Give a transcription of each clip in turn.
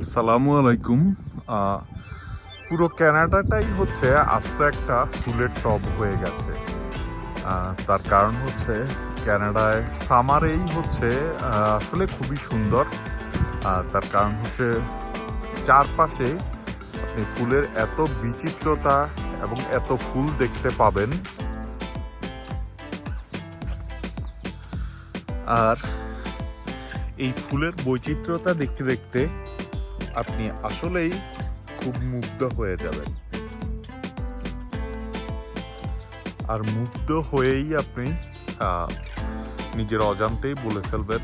আসসালামু আলাইকুম। পুরো ক্যানাডাটাই হচ্ছে আস্ত একটা ফুলের টব হয়ে গেছে। তার কারণ হচ্ছে ক্যানাডায় সামারেই হচ্ছে আসলে খুবই সুন্দর। তার কারণ হচ্ছে চারপাশে আপনি ফুলের এত বিচিত্রতা এবং এত ফুল দেখতে পাবেন। আর এই ফুলের বৈচিত্র্যতা দেখতে দেখতে আপনি আসলেই খুব মুগ্ধ হয়ে যাবেন। আর মুগ্ধ হয়েই আপনি নিজের অজান্তেই বলে ফেলবেন,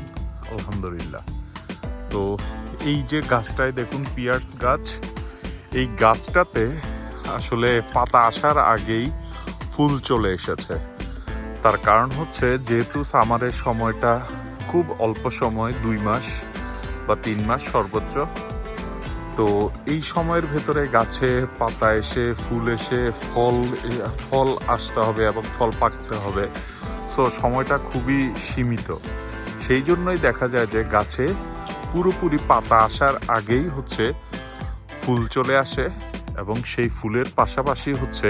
আলহামদুলিল্লাহ। তো এই যে গাছটায় দেখুন, পিয়ার্স গাছ, এই গাছটাতে আসলে পাতা আসার আগেই ফুল চলে এসেছে। তার কারণ হচ্ছে, যেহেতু সামারের সময়টা খুব অল্প সময়, দুই মাস বা তিন মাস সর্বোচ্চ তো এই সময়ের ভেতরে গাছে পাতা এসে ফুল এসে ফল ফল আসতে হবে এবং ফল পাকতে হবে। সো সময়টা খুবই সীমিত। সেই জন্যই দেখা যায় যে গাছে পুরোপুরি পাতা আসার আগেই হচ্ছে ফুল চলে আসে এবং সেই ফুলের পাশাপাশি হচ্ছে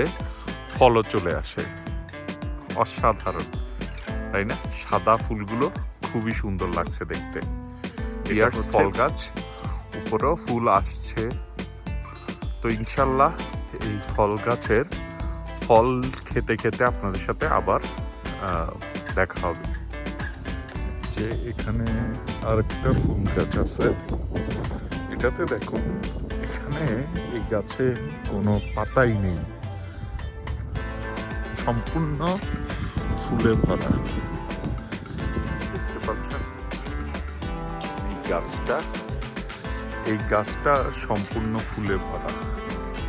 ফলও চলে আসে। অসাধারণ তাই না? সাদা ফুলগুলো খুবই সুন্দর লাগছে দেখতে। ইয়ার্স ফল গাছ। উপরেও ফুল আসছে। তো ইনশাল্লাহ এই ফল গাছের ফল খেতে খেতে আপনাদের সাথে আবার দেখা হবে। যে এখানে আরেকটা ফুল গাছ আছে। এটাতে দেখুন এখানে এই গাছে কোনো পাতাই নেই। সম্পূর্ণ ফুলে ভরা। দেখতে পাচ্ছেন? এই গাছটা এই গাছটা সম্পূর্ণ ফুলে ভরা।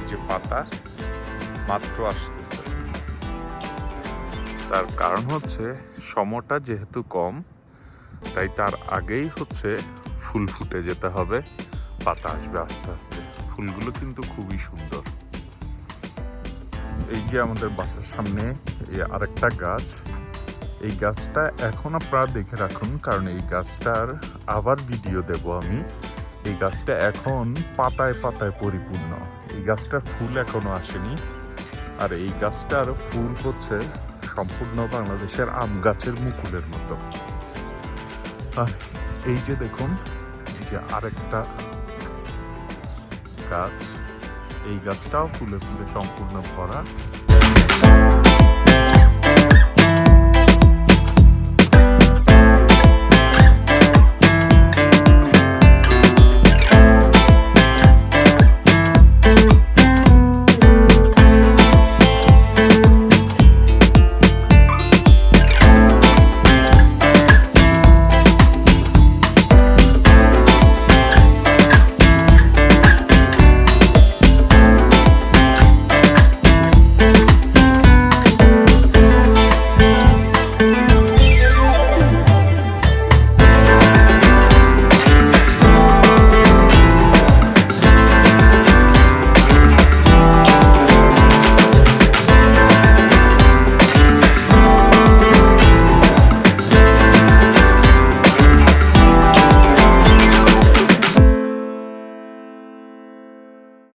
যে পাতা মাত্র আসতেছে। তার কারণ হচ্ছে সময়টা যেহেতু কম, তাই তার আগেই হচ্ছে ফুল ফুটে যেতে হবে, পাতা আসবে আস্তে আস্তে। ফুলগুলো কিন্তু খুবই সুন্দর। এই যে আমাদের বাসার সামনে এই আরেকটা গাছ। এই গাছটা এখন আপনারা দেখে রাখুন, কারণ এই গাছটার আবার ভিডিও দেব আমি। এই গাছটা এখন পাতায় পাতায় পরিপূর্ণ। এই গাছটার ফুল এখনও আসেনি। আর এই গাছটার ফুল হচ্ছে সম্পূর্ণ বাংলাদেশের আম গাছের মুকুলের মতো। এই যে দেখুন যে আরেকটা গাছ, এই গাছটাও ফুলে ফুলে সম্পূর্ণ ভরা।